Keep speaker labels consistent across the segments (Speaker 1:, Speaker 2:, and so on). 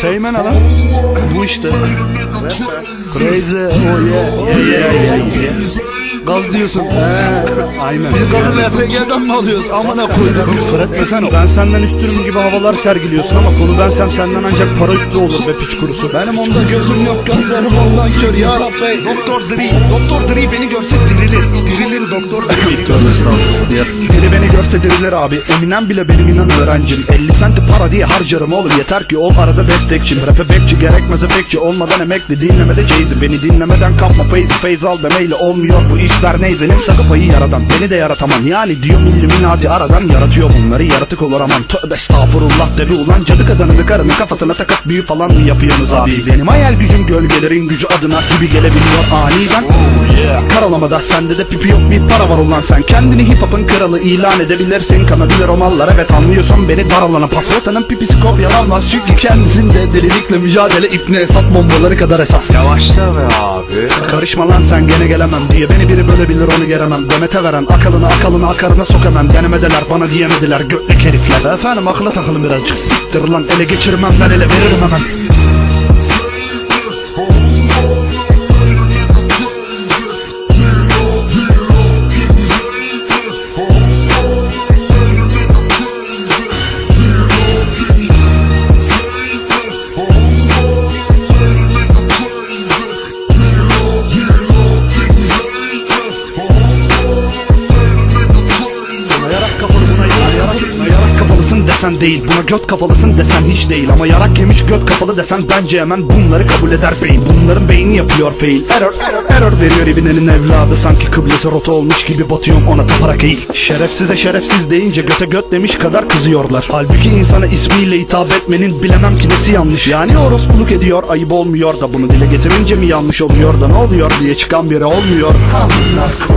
Speaker 1: Seymen lan. Bu işte. Crazy. Oh yeah. Yeah yeah yeah yeah. Gaz diyorsun. He. Aynen. Biz gazı LPG'den mi alıyoruz? Amına koydum. Küfür etmesene. Ben senden üstürüm gibi havalar sergiliyorsun ama konu bensem senden ancak para üstü olur be piç kurusu. Benim onda gözüm yok gözlerim ondan kör ya Rabbi. Doktor Dre. Doktor Dre beni görse dirilir. Dirilir Doktor Dre beni görse. Diri beni görse dirilir abi. Eminem bile benim inan öğrencim. 50 senti para diye harcarım oğlum. Yeter ki ol arada destekçim. Rap'e bekçi gerekmez bekçi olmadan emekli. Dinlemede Jay-Z. Beni dinlemeden kapma Feyzi Feyz al demeyle olmuyor bu işler neyse. Ne sakı payı yaradan. Beni de yaratamam. Yani diyor illuminati aradan yaratıyor bunları. Yaratık olur aman. Tövbe estağfurullah de bir ulan. Cadı kazanını karının kafasına takıp büyü falan mı yapıyorsunuz abi? Benim hayal gücüm gölgelerin gücü adına gibi gelebiliyor aniden. Karalamada sende de pipi yok bir para var ulan sen Kendini hip hop'un kralı ilan edebilirsin Kanabilir o mallar evet anlıyorsan beni dar alana Pasretanın pipisi kopyalanmaz Çünkü kendisinde delilikle mücadele ipne hesap bombaları kadar esas
Speaker 2: Yavaşla be abi.
Speaker 1: Karışma lan sen gene gelemem diye Beni biri bölebilir onu geremem Demete veren akalını akalını akarına sokamam Denemedeler bana diyemediler götlek herifler. Efendim akla takılın birazcık. Siktir lan Ele geçirmem ben ele veririm hemen desen değil. Buna göt kafalısın desen hiç değil. Ama yarak yemiş göt kafalı desen bence hemen bunları kabul eder beyin Bunların beyni yapıyor fail. Error error error veriyor ibinenin evladı. Sanki kıblesi rota olmuş gibi batıyorum ona taparak eğil Şerefsize şerefsiz deyince göte göt demiş kadar kızıyorlar. Halbuki insana ismiyle hitap etmenin bilemem ki nesi yanlış. Yani orospuluk ediyor ayıp olmuyor da Bunu dile getirince mi yanlış oluyor da ne oluyor diye çıkan biri olmuyor.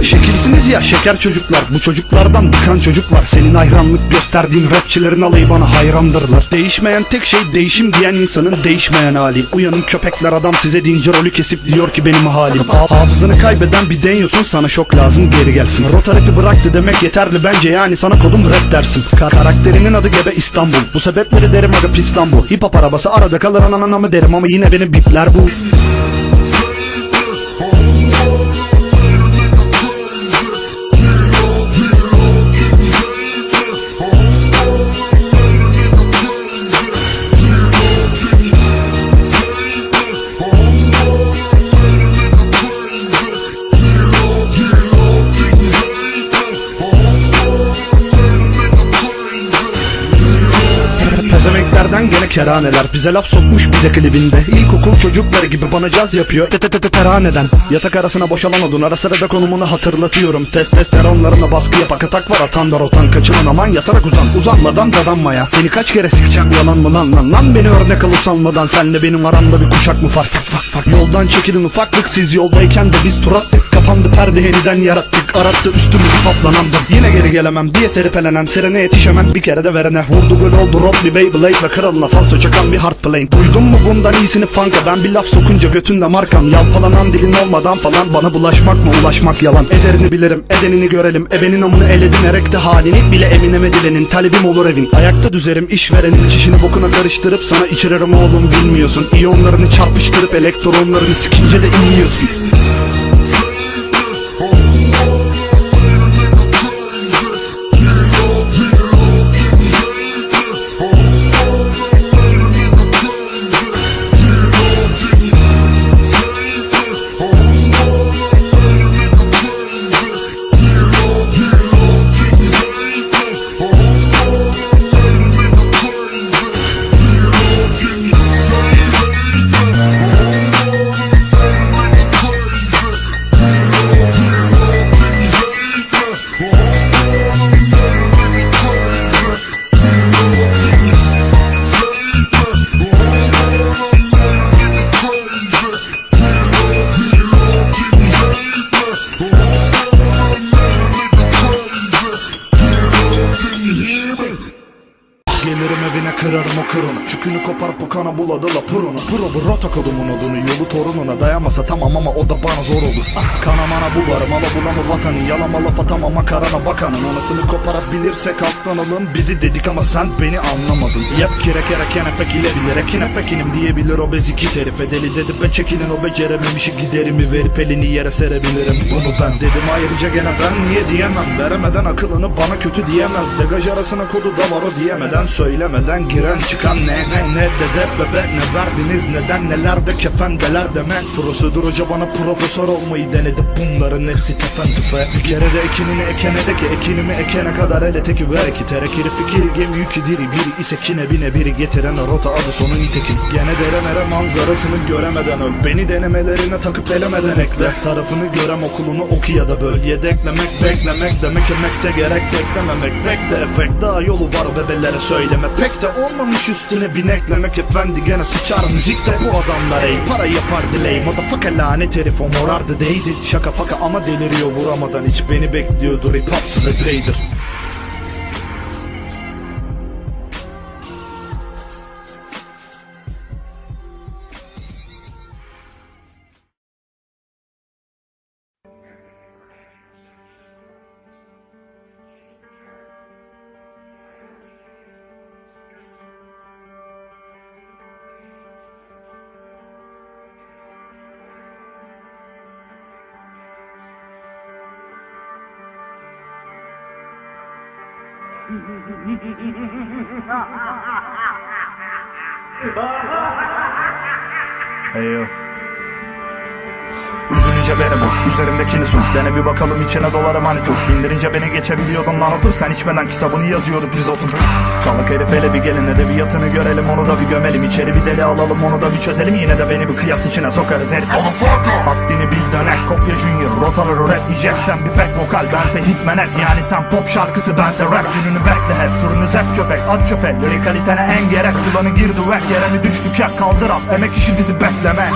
Speaker 1: Şekilsiniz ya şeker çocuklar. Bu çocuklardan bıkan çocuk var Senin hayranlık gösterdiğin rapçilerin alayı bana hayrandırlar Değişmeyen tek şey değişim diyen insanın değişmeyen hali. Uyanın köpekler adam size deyince rolü kesip diyor ki benim halim. Ha- Hafızını kaybeden bir deniyorsun sana şok lazım geri gelsin. Rota rapi bıraktı demek yeterli bence yani sana kodum rap dersim Ka- Karakterinin adı gebe İstanbul. Bu sebepleri derim aga pistan bu Hip hop arabası arada kalır ananamı derim ama yine beni bipler bu Keraneler Bize laf sokmuş bir de klibinde. İlkokul çocukları gibi bana caz yapıyor. Te te te te teraneden. Yatak arasına boşalan odun ara sıra da konumunu hatırlatıyorum. Testosteronlarına baskı yapak atak var atan da rotan aman yatarak uzan uzanmadan dadanmaya. Seni kaç kere sikeceğim yalan mı lan lan? Lan Beni örnek al usanmadan. Senle benim aramda bir kuşak mı fark? Fak fak fak. Yoldan çekilin ufaklık. Siz yoldayken de biz tur attık. Kapandı perde yeniden yarattık Arattı üstümüzü kaplanandım Yine geri gelemem diye seripelenen Sirene yetişemem. Bir kere de verene. Vurdu gol oldu rob bir Beyblade ve kralına falso çakan bir hard plane Duydun mu bundan iyisini fanka? Ben bir laf sokunca götünde markam. Yalpalanan dilin olmadan falan Bana bulaşmak mı ulaşmak yalan. Ederini bilirim edenini görelim. Ebenin amını eledin erekte halini Bile emineme dilenin. Talibim olur evin. Ayakta düzerim işverenin çişini bokuna karıştırıp Sana içiririm oğlum bilmiyorsun. İyonlarını çarpıştırıp elektronlarını sikince de inliyorsun
Speaker 3: Pıro bu rota kodumun odunu torununa dayanmasa tamam ama o da bana zor olur. Ah, Kana mana bularım ala bulamı vatanı Yalama laf atamam makarana bakanın. Anasını koparabilirsek altlanalım Bizi dedik ama sen beni anlamadın. Yap kire kere kenefek ile bilerek Kenefekinim diyebilir o bezik herife. Deli dedi be çekilin o becerememişi Giderimi verip elini yere serebilirim. Bunu ben dedim ayrıca gene ben niye diyemem. Veremeden akılını bana kötü diyemez. Degaj arasına kodu da var o diyemeden. Söylemeden giren çıkan ne ne ne dede bebe Ne verdiniz neden nelerde kefendeler demek Prosedür hoca bana profesör olmayı denedi. Bunların hepsi tefen tüfe. Bir kere de ekinini ekene de ki Ekinimi ekene kadar ele teki ver ki. Terekiri fikiri gemi yükü diri Biri ise kine bine biri getiren rota adı sonu nitekim Gene dere mere manzarasını göremeden öl. Beni denemelerine takıp elemeden ekle. Tarafını görem okulunu oku ya da böl. Yedeklemek beklemek demek emekte gerek eklememek Bekle efekt daha yolu var bebelere söyleme. Pek de olmamış üstüne bineklemek. Efendi gene sıçar müzikte bu adamlar. Ey Para yapar delay motherfucker lanet herif o morardı değdi Şaka faka ama deliriyor vuramadan hiç beni bekliyordur. Hip hop size
Speaker 1: Hey yo. Üzülünce beni bu Üzerimdekini sür Dene bir bakalım içine dolarım hani tur Bindirince beni geçebiliyordun lan otur. Sen içmeden kitabını yazıyordu biz otur. Salak herif hele bir gelin edebiyatını görelim. Onu da bir gömelim. İçeri bir deli alalım. Onu da bir çözelim. Yine de beni bir kıyas içine sokarız. Herif Haddini bil dönek kopya junior. Rotaları üretmeyeceksen bir pek vokal. Bense hitman et yani sen pop şarkısı. Bense rap. Gününü bekle hep. Sürünüz hep köpek. At köpek. Lirikalitene en gerek. Kullanı gir düvek Yere mi düştük ya? Kaldır al Emek işi bizi bekleme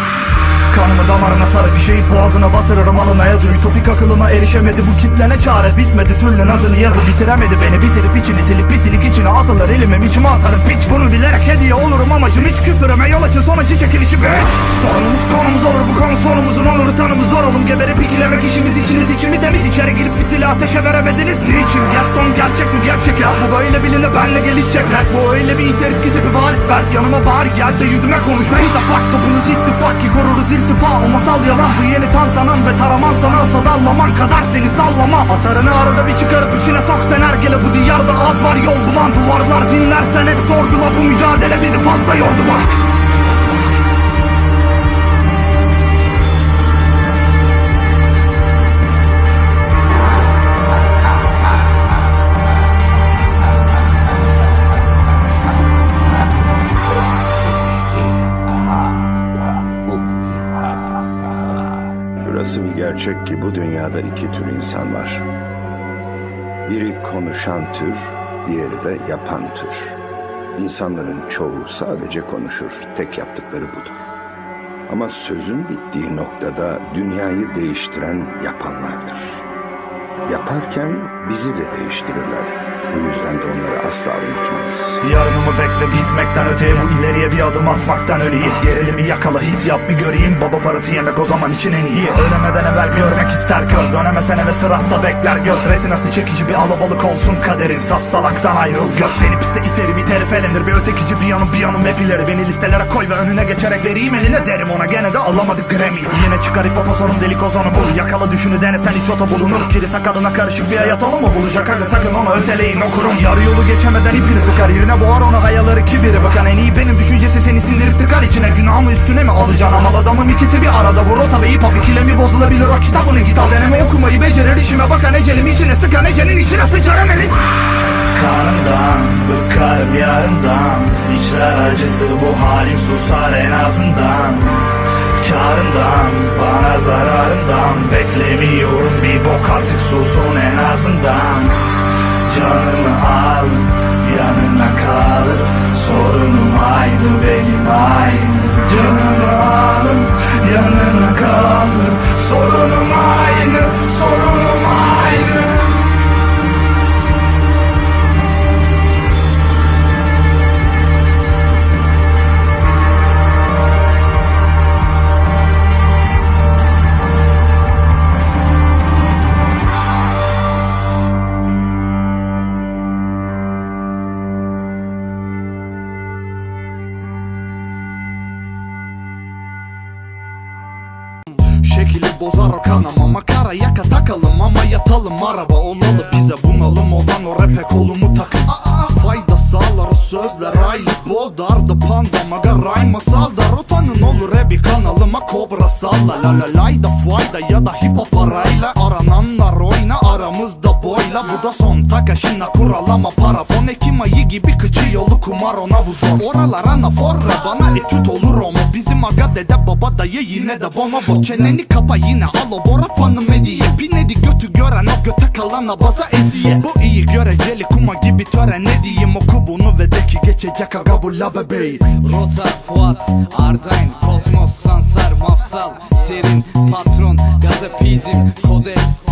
Speaker 1: Kanımı damarına sarı bir şeyi boğazına batırırım alına yazı. Ütopik akılıma erişemedi bu kitle ne çare Bitmedi. Türlü nazını yazı bitiremedi beni Bitirip içini tilip pisilik içine atılır. Elimim içime atarım piç. Bunu bilerek hediye olurum amacım hiç küfürüme yol açın. Sonucu çekilişi be! Sorunumuz konumuz olur bu konu sonumuzun onuru tanımız zor olun Geberip ikilemek işimiz içiniz için mi temiz? İçeri girip fitili ateşe veremediniz. Niçin? Yatton gerçek mi? Gerçek ya. Bu böyle biline benle gelişecek rap. Bu öyle bir interif ki tipi bariz. Berk yanıma bari gel de yüzüme konuş. Ve the fuck topunuz ittifak ki koruruz iltifa O masal yalan bu yeni tantanan ve taraman sanalsa dallaman kadar seni sallama. Atarını arada bir çıkarıp içine sok sen ergele Bu diyarda az var yol bulan duvarlar dinlersen hep sorgula Bu mücadele bizi fazla yordu bak
Speaker 4: Burası bir gerçek ki bu dünyada iki tür insan var. Biri konuşan tür, diğeri de yapan tür. İnsanların çoğu sadece konuşur, tek yaptıkları budur. Ama sözün bittiği noktada dünyayı değiştiren yapanlardır. Yaparken bizi de değiştirirler. Bu yüzden de onları asla unutmayız.
Speaker 1: Yarınımı bekle gitmekten öteye bu ileriye bir adım atmaktan öleyim. Gerilimi yakala hit yap bir göreyim. Baba parası yemek o zaman için en iyi. Ölemeden evvel görmek ister kör Dönemesen eve sıratta bekler göz. Retinası çekici bir alabalık olsun kaderin. Saf salaktan ayrıl göz. Seni piste iteri bir terif elenir Bir ötekici bir yanım bir yanım hep ileri. Beni listelere koy ve önüne geçerek vereyim eline derim. Ona gene de alamadık Grammy. Yine çıkar hip sorun delik ozonu bul. Yakala düşünü denesen hiç ota bulunur. Kiri sakalına karışık bir hayat onu mu? Bulacak Aga sakın onu öteleyin okurum Yarı yolu geçemeden ipini sıkar. Yerine boğar ona hayaları kibiri Bakan en iyi benim düşüncesi seni sindirip tıkar. İçine Günahımı üstüne mi alacaksın? Ama adamım ikisi bir arada. Bu rota ve hip ikilemi bozulabilir. O kitabını git al deneme okumayı becerir. İşime Bakan ecelim içine sıkan ecenin içine sıçar emelin Kanımdan bıkarım yarından. İçler acısı bu halim susar en azından. Karından bana zararından. Beklemiyorum bir bok artık susun en azından Canımı al yanına kalır. Sorunum aynı benim aynı. Canımı alın yanına kalır. Sorunum aynı sorunum kanama Makara yaka takalım ama yatalım. Araba olalı bize bunalım. Olan o rap'e kolumu takın. Fayda sağlar o sözler. Aylı bol dardı panda Maga rhyme masal dar utanın olur bir kanalıma kobra salla. La la lay da fayda ya da hip hop arayla Arananlar oyna aramızda boyla. Bu da son takaşına kural ama parafon Ekim ayı gibi kıçı yolu kumar ona bu zor. Oralar anaforra bana etüt olur ama Bizim aga dede baba dayı yine de bonobo Çeneni kapa yine al o bora fanım hediye. Binedi götü gören o göte kalana baza eziye. Bu iyi göreceli kuma gibi tören ne diyeyim oku bunu ve de ki geçecek aga bu la bebeği.
Speaker 5: Rota, Fuat, Ardayn, Kosmos, Sansar, Mafsal, Serin, Patron, Gazapizm, Kodes,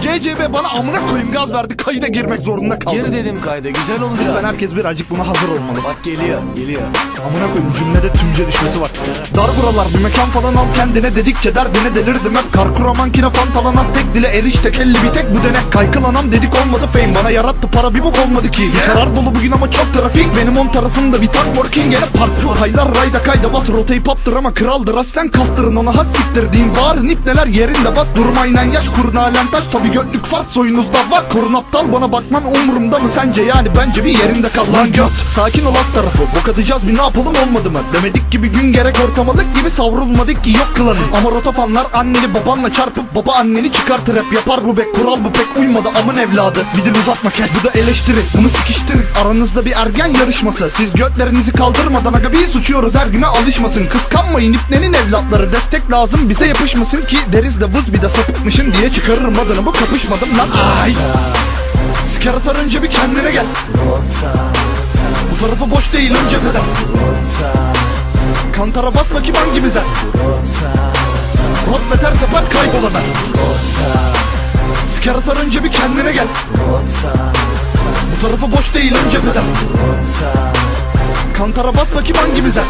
Speaker 1: CCB bana amına koyayım gaz verdi. Kayıda girmek zorunda kaldım.
Speaker 2: Gir dedim kayda güzel
Speaker 1: Ben
Speaker 2: olacak.
Speaker 1: herkes birazcık buna hazır olmalı.
Speaker 2: Bak geliyor geliyor.
Speaker 1: Amına koyayım cümlede tümce düşmesi var. Dar buralar bir mekan falan al kendine dedikçe derdine delirdim hep. Kar kuramankine fantalan at tek dile eriş tek elli bir tek bu denek. Kaykıl anam dedik olmadı fame bana yarattı para bir bok olmadı ki. Bir karar dolu bugün ama çok trafik. Benim on tarafımda bir tak working gene park Haylar rayda kayda bas rotayı paptır ama kraldır aslen kastırın. Ona has siktirdiğim Bağırın ip neler yerinde bas. Durmayla yaş kurun halen taş. Tabi götlük fars soyunuzda var. Korun aptal bana bakman umurumda mı sence? Yani bence bir yerinde kal lan göt. Sakin ol alt tarafı bok atacağız bir ne yapalım olmadı mı? Demedik gibi gün gerek ortamalık gibi savrulmadık ki yok kılanı Ama rotofanlar anneni babanla çarpıp baba anneni çıkartır. Hep yapar bu bek Kural bu pek uymadı amın evladı. Bir dil uzatma kes. Bu da eleştiri bunu sıkıştırın. Aranızda bir ergen yarışması. Siz götlerinizi kaldırmadan aga biz uçuyoruz. Her güne alışmasın. Kıskanmayın ipnenin evlatları. Destek lazım bize yapışmasın ki Deriz de vız bir de sapıkmışın diye çıkarırım adını. Bu kapışmadım lan. Ay. Siker atar önce bir kendine gel. Bu tarafı boş değil önce kadar Kantara bas bakayım hangi bize Rot beter teper kaybolana. Siker atar önce bir kendine gel. Bu tarafı boş değil önce kadar Kantara bas bakayım hangi bize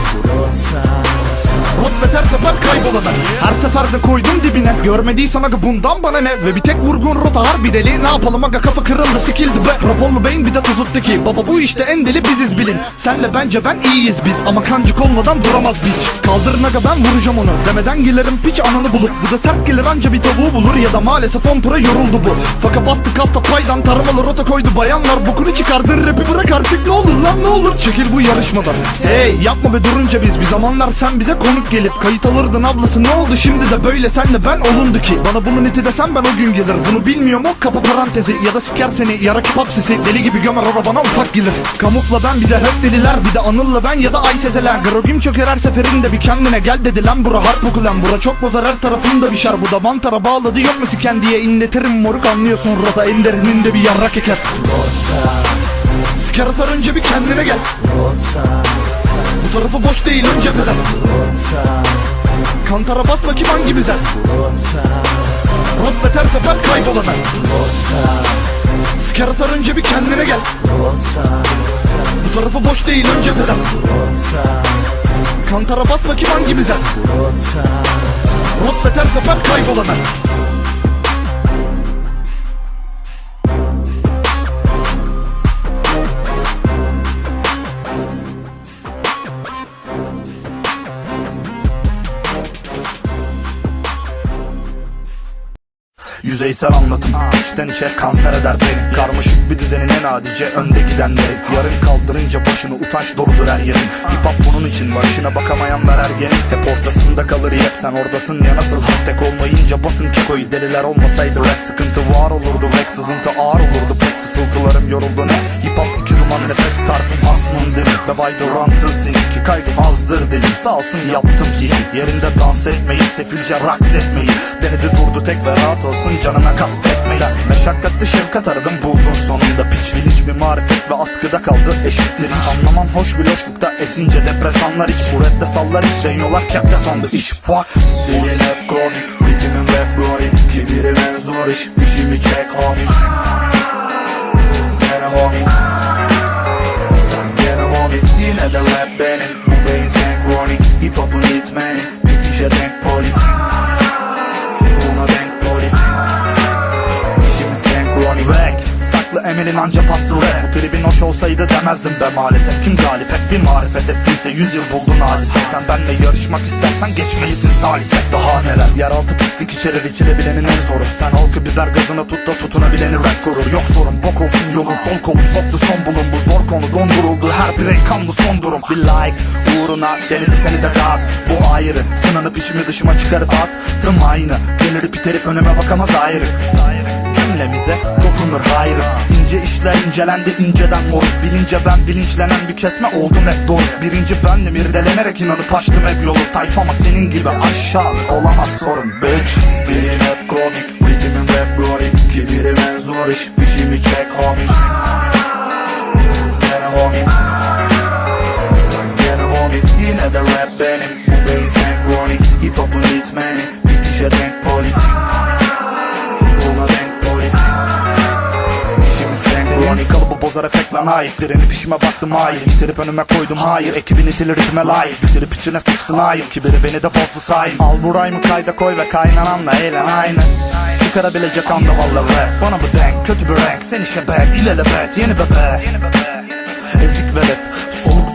Speaker 1: Rot beter teper kaybolana. Her seferde koydum dibine. Görmediysen aga bundan bana ne? Ve bir tek vurgun rota harbi deli Ne yapalım? Aga kafa kırıldı sikildi be. Raporlu beyin bir de tuzuttu ki. Baba bu işte en deli biziz bilin. Senle bence ben iyiyiz biz. Ama kancık olmadan duramaz biç Kaldırın aga ben vuracağım onu. Demeden gelirim piç ananı bulup. Bu da sert gelir anca bir tavuğu bulur. Ya da maalesef on tura yoruldu bu. Faka bastı kasta paydan taramalı rota koydu. Bayanlar bokunu çıkardın rapi bırak artık. Ne olur lan ne olur. Çekil bu yarışmadan. Hey yapma be durunca biz. Bir zamanlar sen bize konuk gelip Kayıt alırdın ablası ne oldu şimdi de böyle? Senle ben olundu ki. Bana bunu neti desem ben o gün gelir. Bunu bilmiyorum o kapı parantezi Ya da siker seni. Yara kebap sesi. Deli gibi gömer ora bana ufak gelir. Kamufla ben bir de hep deliler Bir de Anıl'la ben ya da Ay Sezeler. Grogim çöker her seferinde bir kendine gel dedi. Lan Bura harp okulan bura çok bozar her tarafında bir şar Bu da mantara bağladı yok mu siken diye. İnletirim moruk anlıyorsun rota. En derininde bir yarrak eker. Siker atar önce bir kendine gel Bu tarafı boş değil önce kadar. Kantara bas bakayım hangi bize Rot beter teper kaybolana Siker atar önce bir kendine gel. Bu tarafı boş değil önce kadar. Kantara bas bakayım hangi bize Rot beter teper kaybolana
Speaker 6: Yüzeysel anlatım. İçten içe kanser eder beni. Karmaşık bir düzenin en adice önde gidenleri. Yarın kaldırınca başını utanç doludur her yerin. Hip hop bunun için başına bakamayanlar ergenin Hep ortasında kalır hep sen oradasın ya nasıl? Tek olmayınca basın kekoyu deliler olmasaydı Rap sıkıntı var olurdu. Rap sızıntı ağır olurdu. Pek fısıltılarım yoruldu. Ne Hip hop iki duman nefes tarzım hasmın dili. Ve bay durantın seninki kaygım azdır dilim Sağ olsun yaptım ki Yerinde dans etmeyi sefilce raks etmeyi. Denedi durdu tek ve rahat olsun canına kastetmeyi Sen meşakkatli şefkat aradın buldun sonunda Piç. Bilinç bir marifet ve askıda kaldı eşitlik Anlaman hoş bir loşlukta esince depresanlar iç. Bu rapte sallar iç Renyolar kepte sandı. İş fuck. Stilin hep kronik Ritmin rap glory
Speaker 1: Kibirim en zor iş Fişimi çek homie. Gene homie. Sen gene homie. Yine de rap benim Bu beyin senkronik. Hip hop'un ritmeni Emelin anca pastı rap Bu tribin hoş olsaydı demezdim be maalesef. Kim galip hep bir marifet ettiyse Yüz yıl buldun hadise. Sen benle yarışmak istersen geçmelisin salise. Daha neler? Yeraltı pislik içerir içilebilenin en zoru. Sen halkı biber gazına tut da tutunabileni rap kurur. Yok sorun bok olsun yolun. Sol kolum Soktu son bulun bu zor konu donduruldu Her birey kanlı son durum. Bir like uğruna delidi seni de rahat. Bu ayrı sınanıp içimi dışıma çıkarıp at. Tım aynı gelir bir herif önüme bakamaz ayrı. Cümlemize dokunur hayrım İnce işler incelendi inceden mor Bilince ben bilinçlenen bir kesme oldum hep doğru. Birinci bendim irdelenerek inanıp açtım hep yolu. Tayfama senin gibi aşağı olamaz sorun. Bitch Stilin hep komik ritmim rap gorik. Kibirim en zor iş fişimi çek homie efekt lan hayır Direnip işime baktım hayır. İtirip önüme koydum hayır. Ekibin itili ritme layık. Bitirip içine sıçtın hayır. Kibiri beni de bozdu sayın. Al bu rhyme'ı kayda koy ve kaynananla eğlen aynı Çıkarabilecek anda valla rap. Bana bu denk kötü bir renk. Sen işe bek ilelebet yeni bebe Ezik velet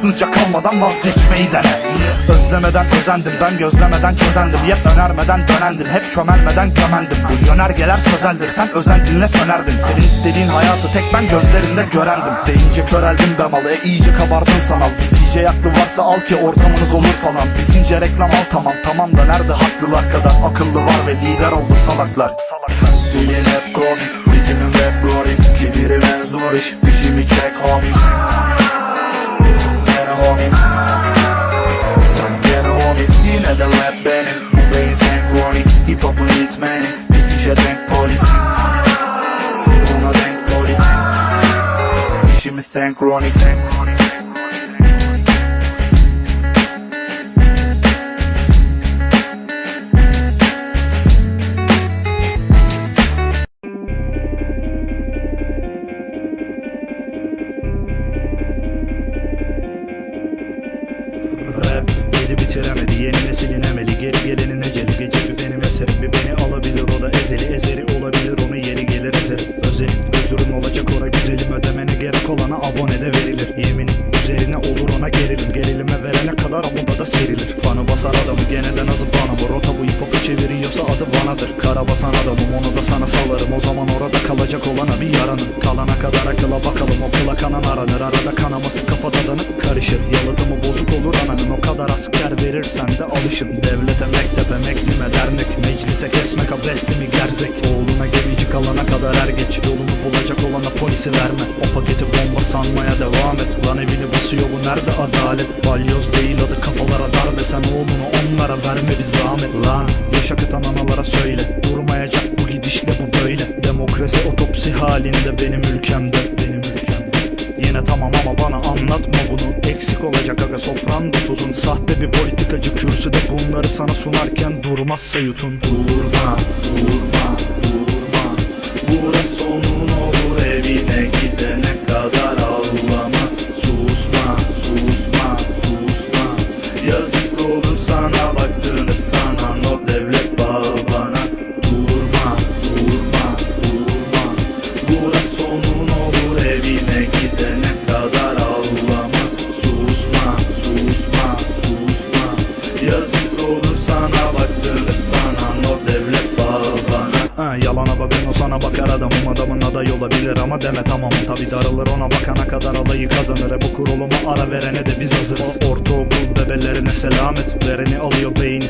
Speaker 1: Soluksuzca kalmadan vazgeçmeyi dene. Özlemeden özendim ben gözlemeden çözendim. Yep önermeden dönendim hep çömelmeden gömendim. Bu yönergeler sözeldir sen özen dinle sönerdin. Senin istediğin hayatı tek ben gözlerinde görendim. Deyince köreldim be malı e iyice kabardın sanal. DJ aklı varsa al ki ortamınız olur falan. Bitince reklam al tamam tamam da nerede haklılar kadar? Akıllı var ve lider oldu salaklar İşimiz senkronik
Speaker 3: gerilim verene kadar amuda da serilir. Fanı basar adamı gene de nazı bana bu Rota bu çeviriyorsa adı Vana'dır Kara basan adamım onu da sana salarım. O zaman orada kalacak olana bir yaranım Kalana kadar akıla bakalım. Okula kanan aranır. Arada kanaması kafada danıp karışır. Yalıtımı bozuk olur ananın o kadar asker verirsen de alışın Devlete mektebe meklime dernek Meclise kesmek abesti mi gerzek. Oğluna gelici kalana kadar er geç. Yolunu bulacak olana polisi verme. O paketi bomba sanmaya devam et. Lan evini basıyor bu nerede adalet? Balyoz değil adı kafalara darbe. Sen oğlunu onlara verme bir zahmet. Lan yaş akıtan analara söyle. Durmayacak bu gidişle bu böyle. Demokrasi otopsi halinde benim ülkemde Benim ülkemde. Yine tamam ama bana anlatma bunu. Eksik olacak aga sofranda tuzun. Sahte bir politikacı kürsüde bunları sana sunarken Durmazsa yutun. Durma, durma, durma Burası sonun olur evine gidene kadar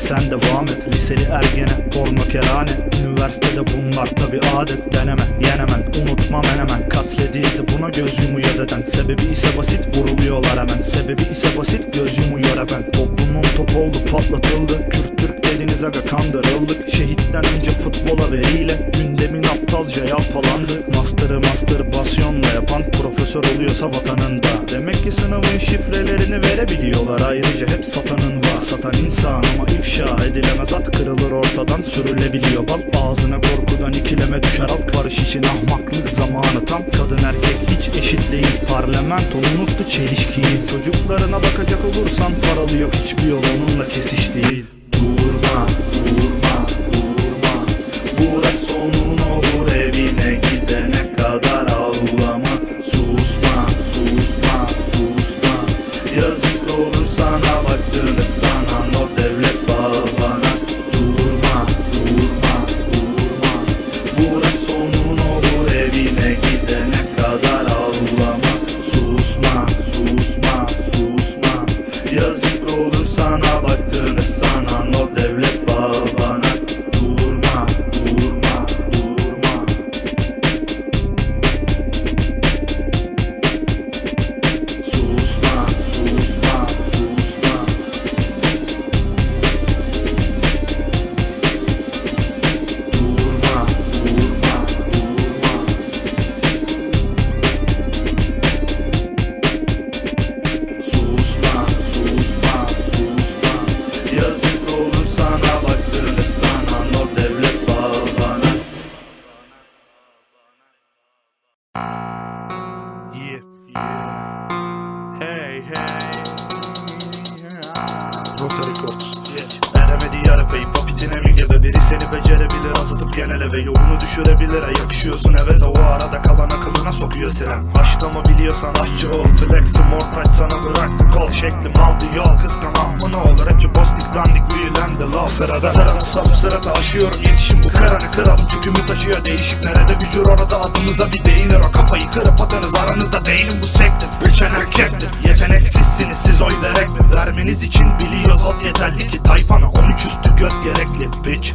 Speaker 3: sen devam et. Liseli ergene porno kerane. Üniversitede bunlar tabi adet. Deneme yenemen. Unutmam hemen Katledildi buna göz yumuyor deden. Sebebi ise basit vuruluyorlar hemen. Sebebi ise basit göz yumuyor hemen. Toplumum top oldu patlatıldı. Kürt
Speaker 1: biz kandırıldık Şehitten önce futbola veriyle Gündemin aptalca yalpalandı Master'ı mastürbasyonla yapan Profesör oluyorsa vatanında Demek ki sınavın şifrelerini verebiliyorlar. Ayrıca hep satanın var. Satan insan ama ifşa edilemez. At kırılır ortadan sürülebiliyor. Bal Ağzına korkudan ikileme düşer. Halk Barış için ahmaklık zamanı tam. Kadın erkek hiç eşit değil. Parlamento unuttu çelişkiyi. Çocuklarına bakacak olursan paralı yok. Hiçbir yol onunla kesiş değil Durma, ve yolunu düşürebilir Yakışıyorsun. Evet o arada kalan akılına sokuyor siren. Haşlama biliyorsan aşçı ol Flexim ortaç sana bıraktı kol Şekli maldı yol kıskanam mı ne olur Rapçi bostik dandik büyülendi love Sırada sıranı sap sırada aşıyorum Yetişim bu karanı kralım çükümü taşıyor Değişik nerede bücür orada adımıza bir değinir. O kafayı kırıp atanız aranızda değilim bu sektir. Büçen erkektir Yeteneksizsiniz siz oy verek mi? Vermeniz için biliyoruz ot yeterli ki Tayfana 13 üstü göt gerekli. Bitch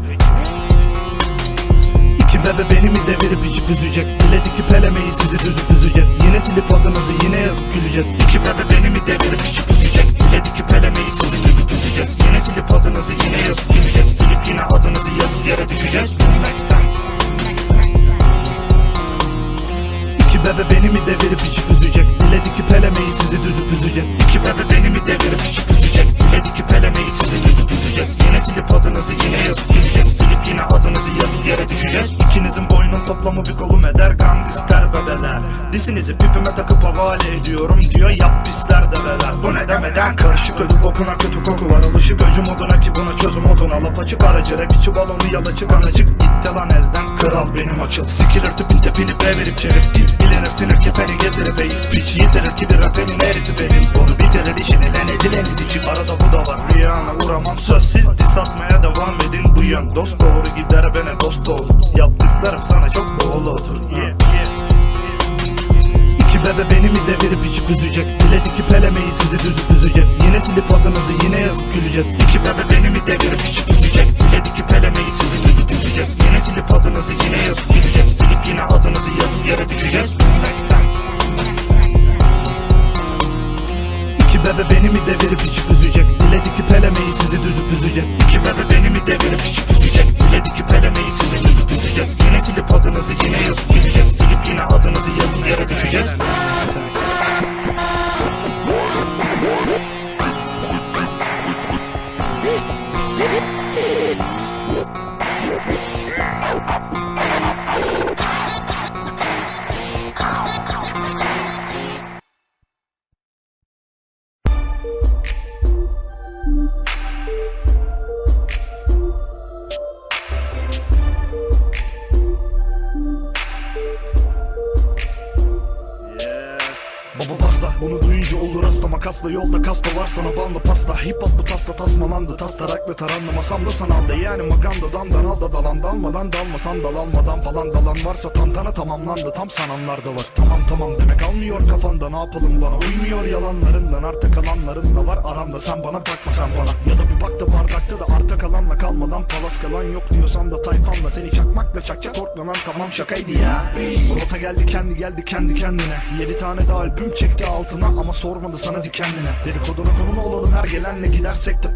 Speaker 1: İki bebe beni mi devirip içip üzecek? Bile dikip elemeyi sizi düzüp üzeceğiz Yine silip adınızı yine yazıp güleceğiz. İki bebe beni mi devirip içip üzecek? Bile dikip elemeyi sizi düzüp üzeceğiz Yine silip adınızı yine yazıp güleceğiz. Silip yine adınızı yazıp yere düşeceğiz. Gülmekten. İki bebe beni mi devirip içip üzecek? Dile dikip elemeyi sizi düzüp üzeceğiz İki bebe beni mi devirip içip üzecek? Dile dikip elemeyi sizi düzüp üzeceğiz Yine silip adınızı yine yazıp gideceğiz yere düşeceğiz. İkinizin boynun toplamı bir kolum eder. Gangster bebeler. Disinizi pipime takıp havale ediyorum Diyor. Yap pisler develer Bu ne demeden? Karışık ödü bokuna kötü koku var. Alışık öcü moduna ki buna çözüm moduna. Lap açık aracı rap içi balonu yalaçı kanacık Gitti lan elden kral benim açıl. Sikilir tüpün tepini be verip çevir Git. Bilinir sinir kefeni getirir beyit Piç yitirir bir raperin eriti benim. Bunu bitirir işini lan ezileniz için Arada bu da var. Rüyana uğramam Sözsiz dis atmaya devam edin bu yön Dost doğru gider bana dost olun Yaptıklarım sana çok doğru otur yeah. İki bebe beni mi devirip içip üzecek? Dile dikip elemeyi sizi düzüp üzeceğiz Yine silip adınızı yine yazıp güleceğiz. İki bebe beni mi devirip içip üzecek? Dile dikip elemeyi sizi düzüp üzeceğiz Yine silip adınızı yine yazıp güleceğiz. Silip yine tas taraklı taranlamasam da sanalda. Yani magandadan danalda dalan dalmadan dalmasan dal almadan falan dalan varsa tantana tamamlandı tam sananlarda var. Tamam tamam demek almıyor kafanda ne yapalım bana? Uymuyor yalanlarından arta kalanların da var aramda. Sen bana bakma sen bana. Ya da bir bak da bardakta da arta kalanla kalmadan palas kalan yok diyorsan da tayfanla Seni çakmakla çakacak korkmaman tamam şakaydı ya. Rota geldi kendi geldi kendi kendine. Yedi tane de albüm çekti altına ama sormadı sana hadi kendine Dedikoduna konuma olalım her gelenle gidersek de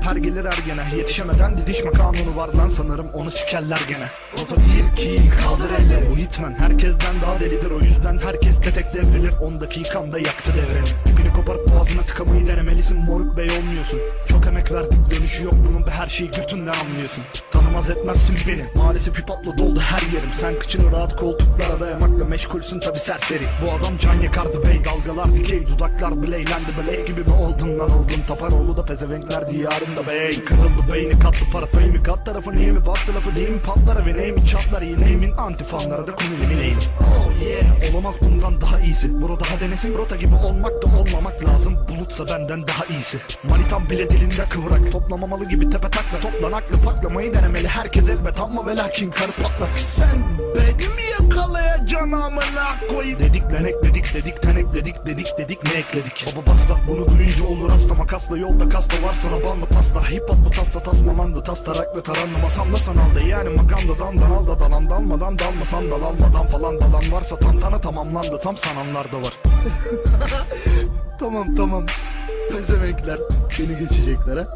Speaker 1: pergelir ergene Yetişemeden didişme kanunu var lan sanırım. Onu sikerler gene. Rota 1 2 kaldır elleri. Bu hitman herkesten daha delidir. O yüzden herkes de tek devrilir. 10 dakikamda yaktı devreni İpini koparıp boğazına tıkamayı denemelisin. Moruk bey olmuyorsun. Çok emek verdik. Dönüşü yok bunun. Be her şeyi götünden anlıyorsun. Tanımaz etmezsin beni. Maalesef hip doldu her yerim. Sen kıçını rahat koltuklara dayamakla meşgulsün tabi serseri. Bu adam can yakardı bey Dalgalar dikey dudaklar bileylendi Biley gibi mi oldun lan oldun? Tapanoğlu da pezevenkler diyarında bey. Kırıldı beyni katlı para fame'i Kat tarafı niye mi battı lafı değil mi patlar ve neymi çatlar Yeneğimin antifanlara da konulu bileyim Oh yeah olamaz bundan daha iyisi. Bro daha denesin rota gibi olmak da olmamak lazım. Bulutsa benden daha iyisi. Manitam bile dilinde kıvrak. Toplamamalı gibi tepe takla. Toplan aklı paklamayı denemeli. Herkes elbet ama ve lakin karı patlat. Sen beni mi yakalayacaksın amına koy Dedik lan ekledik dedik tenekledik dedik dedik ne ekledik? Baba basta bunu duyunca olur hasta. Makasla Yolda kasta var sana banlı pasta. Hip hop bu tasta tasmalandı Tas taraklı taranlı masamda sanaldı Yani makamdadan danal da dalan dalmadan dalmasam dal almadan falan dalan varsa tantana tamamlandı. Tam sananlar da var.
Speaker 3: Tamam tamam. Pezevenkler beni geçecekler ha.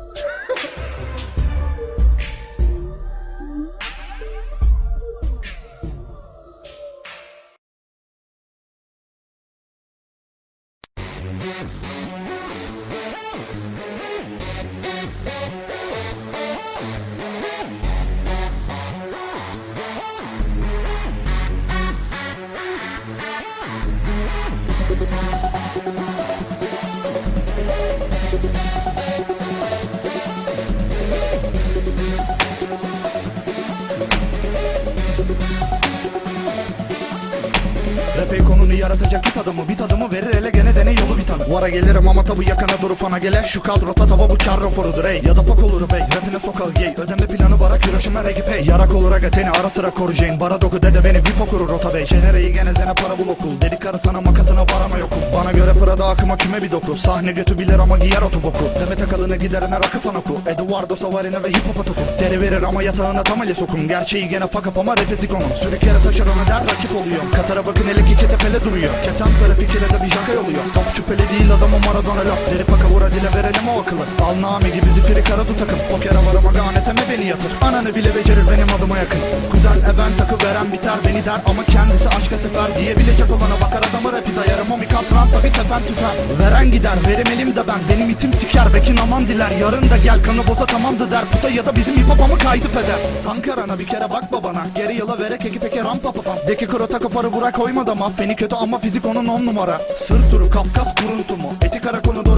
Speaker 1: Yolu bir tanı Vara gelirim ama tabu yakana durup ana gele. Şu kadrota tava bu kar raporudur ey. Ya da pak olur bey Rapine sokağı gay Ödeme planı barak Hiroşima regi pey. Yarak olur aga teni ara sıra koruyacağın Bara doku dede beni vip okurur rota bey. Jenereyi gene zene para bul okul. Dedik karı sana makatına varama yokum Bana göre Prada akıma küme bir doku. Sahne götü bilir ama giyer otu boku. Demet akalına giderine rakı fan oku. Eduardo Savarine ve hip hop'a tokum Deri verir ama yatağına tam ele sokum Gerçeği gene fuck up ama repesi konu Sürükere taşır ona der rakip oluyor. Katara bakın hele ki ketepele duruyor. Keten böyle fikire de bir şaka yoluyor Top şüpheli değil adamı Maradona laf Deri paka vura dile verelim o akıllı Al name gibi zifiri kara tu takım. Pokere var ama ganeteme beni yatır. Ananı bile becerir benim adıma yakın. Güzel even takı veren biter beni der Ama kendisi aşka sefer diyebilecek olana bakar adamı rapi dayarım O mikatran tabi tefen tüfer. Veren gider verim elim de ben. Benim itim siker bekin aman diler. Yarın da gel kanı boza tamamdı der. Puta ya da bizim hip hop'amı kaydı peder? Tankarana bir kere bak babana. Geri yıla verek eki peke rampa papam Deki krota kafarı bura koyma da Feni kötü ama fizik onun on numara. Sır turu Kafkas kuruntu mu Eti kara konu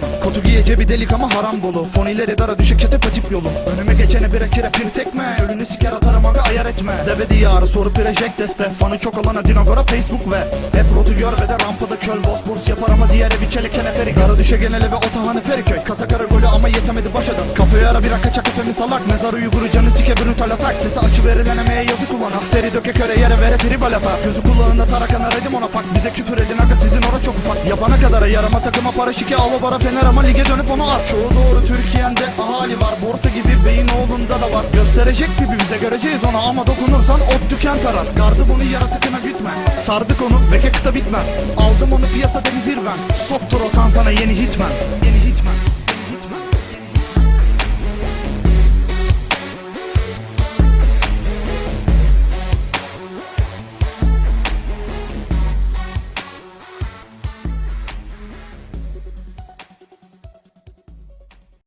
Speaker 1: tonu Kotu giyece bir delik ama haram dolu. Fonileri dara düşük çete patip yolum Önüme geçene bir ekire pir tekme. Ölünü siker atarım aga ayar etme. Deve diyarı soru pirejek deste. Fanı çok olana dinogora Facebook ve. Hep rotu gör ve de rampada köl boss yapar ama diğeri bir çelik keneferi. Gara düşe genele ve otahanı feriköy Kasa kara golü ama yetemedi baş adam Kafaya ara bir aka çak efemi salak. Mezar uyguru canı sike brutal atak. Sesi açı verilen emeğe yazık ulan Afteri döke köre yere vere tribal atar Gözü kulağında tarakan araydım ona fak. Bize küfür edin aga sizin ora çok ufak. Yapana kadar yarama takıma para şike Ava bara fener ama lige dönüp onu at. Çoğu doğru Türkiye'de ahali var. Borsa gibi beyin oğlunda da var. Gösterecek gibi bize göreceğiz ona. Ama dokunursan ot tüken tarar Gardı bunu yaratıkına gütme. Sardık onu beke kıta bitmez. Aldım onu piyasada bir zirven Soktur o sana yeni hitman Yeni hitman